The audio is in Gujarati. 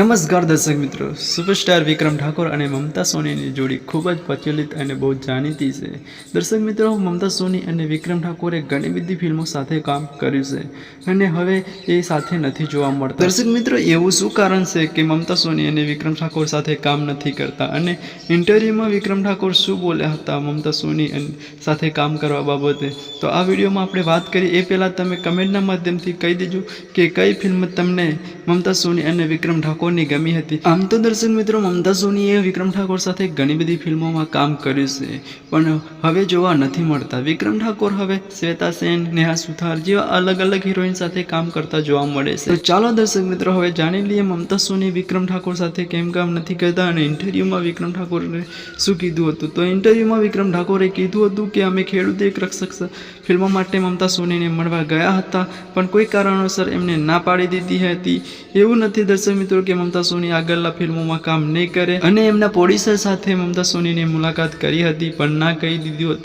નમસ્કાર દર્શક મિત્રો. સુપરસ્ટાર વિક્રમ ઠાકોર અને મમતા સોનીની જોડી ખૂબ જ પ્રચલિત અને બહુ જાણીતી છે. દર્શક મિત્રો, મમતા સોની અને વિક્રમ ઠાકોરે ઘણી બધી ફિલ્મો સાથે કામ કર્યું છે અને હવે એ સાથે નથી જોવા મળતા. દર્શક મિત્રો, એવું શું કારણ છે કે મમતા સોની અને વિક્રમ ઠાકોર સાથે કામ નથી કરતા અને ઇન્ટરવ્યૂમાં વિક્રમ ઠાકોર શું બોલ્યા હતા મમતા સોની સાથે કામ કરવા બાબતે? તો આ વિડીયોમાં આપણે વાત કરીએ એ પહેલાં તમે કમેન્ટના માધ્યમથી કહી દેજો કે કઈ ફિલ્મ તમને મમતા સોની અને વિક્રમ ઠાકોરની ગમી હતી. આમ તો દર્શક મિત્રો મમતા સોનીએ વિક્રમ ઠાકોર સાથે ઘણી બધી ફિલ્મોમાં કામ કર્યું છે. પણ હવે જોવા નથી મળતા. વિક્રમ ઠાકોર હવે શ્વેતા સેન, નેહા સુથાર જેવા અલગ અલગ હિરોઈન સાથે કામ કરતા જોવા મળે છે. ચાલો દર્શક મિત્રો, હવે જાણી લઈએ મમતા સોની વિક્રમ ઠાકોર સાથે કેમ કામ નથી કરતા અને ઇન્ટરવ્યૂમાં વિક્રમ ઠાકોરે શું કીધું હતું? તો ઇન્ટરવ્યૂમાં વિક્રમ ઠાકોરે કીધું હતું કે, અમે ખેડૂત એક રક્ષક ફિલ્મ માટે મમતા સોનીને મળવા ગયા હતા, પણ કોઈ કારણોસર એમને ના પાડી દીધી હતી. એવું નથી દર્શક મિત્રો, કે મમતા સોની આગળના ફિલ્મોમાં કામ નહીં કરે. અને એમના પ્રોડ્યુસર સાથે મમતા સોનીની મુલાકાત કરી હતી, પણ ના કહી દીધું